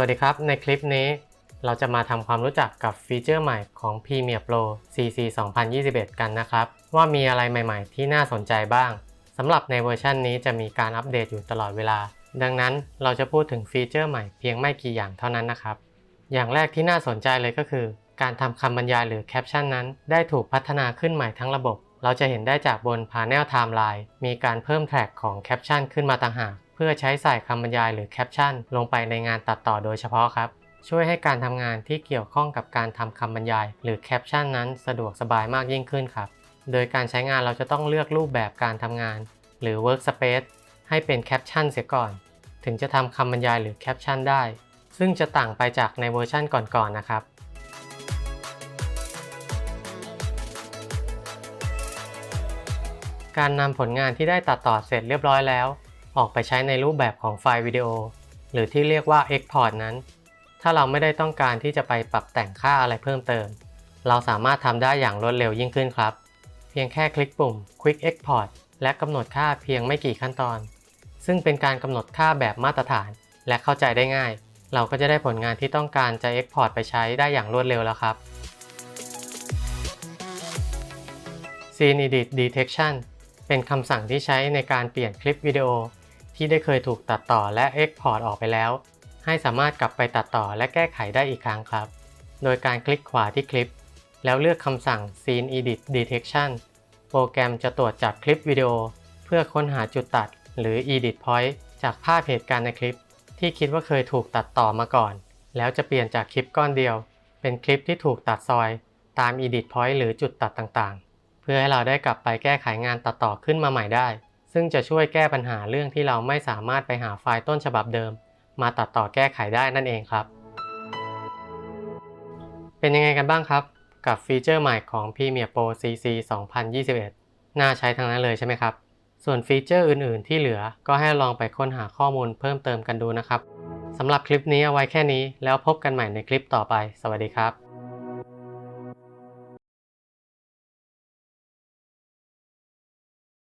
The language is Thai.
วัสดีครับ ในคลิปนี้เราจะมาทำความรู้จักกับฟีเจอร์ใหม่ของ Premiere Pro CC 2021 กันนะครับ ว่ามีอะไรใหม่ๆ ที่น่าสนใจบ้างสำหรับในเวอร์ชันนี้จะมีการอัปเดตอยู่ตลอดเวลา ดังนั้นเราจะพูดถึงฟีเจอร์ใหม่เพียงไม่กี่อย่างเท่านั้นนะครับ อย่างแรกที่น่าสนใจเลยก็คือ การทำคำบรรยายหรือแคปชั่นนั้น ได้ถูกพัฒนาขึ้นใหม่ทั้งระบบ เราจะเห็นได้จากบน Panel Timeline มีการเพิ่มแท็กของแคปชั่นขึ้นมาต่างหาก เพื่อใช้ใส่คำบรรยายหรือแคปชั่นลงไปในงานตัดต่อโดยเฉพาะครับ ช่วยให้การทำงานที่เกี่ยวข้องกับการทำคำบรรยาย หรือแคปชั่นนั้นสะดวกสบายมากยิ่งขึ้นครับ โดยการใช้งานเราจะต้องเลือกรูปแบบการทำงาน หรือ Workspace ให้เป็นแคปชั่นเสียก่อน ถึงจะทำคำบรรยายหรือแคปชั่นได้ ซึ่งจะต่างไปจากในเวอร์ชั่นก่อนๆนะครับการนำผลงานที่ได้ตัดต่อเสร็จเรียบร้อยแล้ว ออกไปใช้ในรูปแบบของไฟล์วิดีโอ หรือที่เรียกว่า Export นั้น ถ้าเราไม่ได้ต้องการที่จะไปปรับแต่งค่าอะไรเพิ่มเติม เราสามารถทำได้อย่างรวดเร็วยิ่งขึ้นครับ เพียงแค่คลิกปุ่ม Quick Export และกำหนดค่าเพียงไม่กี่ขั้นตอน ซึ่งเป็นการกำหนดค่าแบบมาตรฐาน และเข้าใจได้ง่าย เราก็จะได้ผลงานที่ต้องการจะ Export ไปใช้ได้อย่างรวดเร็วแล้วครับ Scene Edit Detection เป็นคำสั่งที่ใช้ในการเปลี่ยนคลิปวิดีโอ ที่ได้เคยถูกตัดต่อและ Export ออกไปแล้ว ให้สามารถกลับไปตัดต่อและแก้ไขได้อีกครั้งครับ โดยการคลิกขวาที่คลิป แล้วเลือกคำสั่ง Scene Edit Detection โปรแกรมจะตรวจจับคลิปวิดีโอ เพื่อค้นหาจุดตัด หรือ Edit Point จากภาพเหตุการณ์ในคลิป ที่คิดว่าเคยถูกตัดต่อมาก่อน แล้วจะเปลี่ยนจากคลิปก้อนเดียว เป็นคลิปที่ถูกตัดซอย ตาม Edit Point หรือจุดตัดต่างๆ เพื่อให้เราได้กลับไปแก้ไขงานตัดต่อขึ้นมาใหม่ได้ ซึ่งจะช่วยแก้ปัญหาเรื่องที่เราไม่สามารถไปหาไฟล์ต้นฉบับเดิม มาตัดต่อแก้ไขได้นั่นเองครับ เป็นยังไงกันบ้างครับ กับฟีเจอร์ใหม่ของ Premiere Pro CC 2021 น่าใช้ทั้งนั้นเลยใช่ไหมครับ ส่วนฟีเจอร์อื่นๆ ที่เหลือก็ให้ลองไปค้นหาข้อมูลเพิ่มเติมกันดูนะครับสำหรับคลิปนี้เอาไว้แค่นี้แล้วพบกันใหม่ในคลิปต่อไป สวัสดีครับ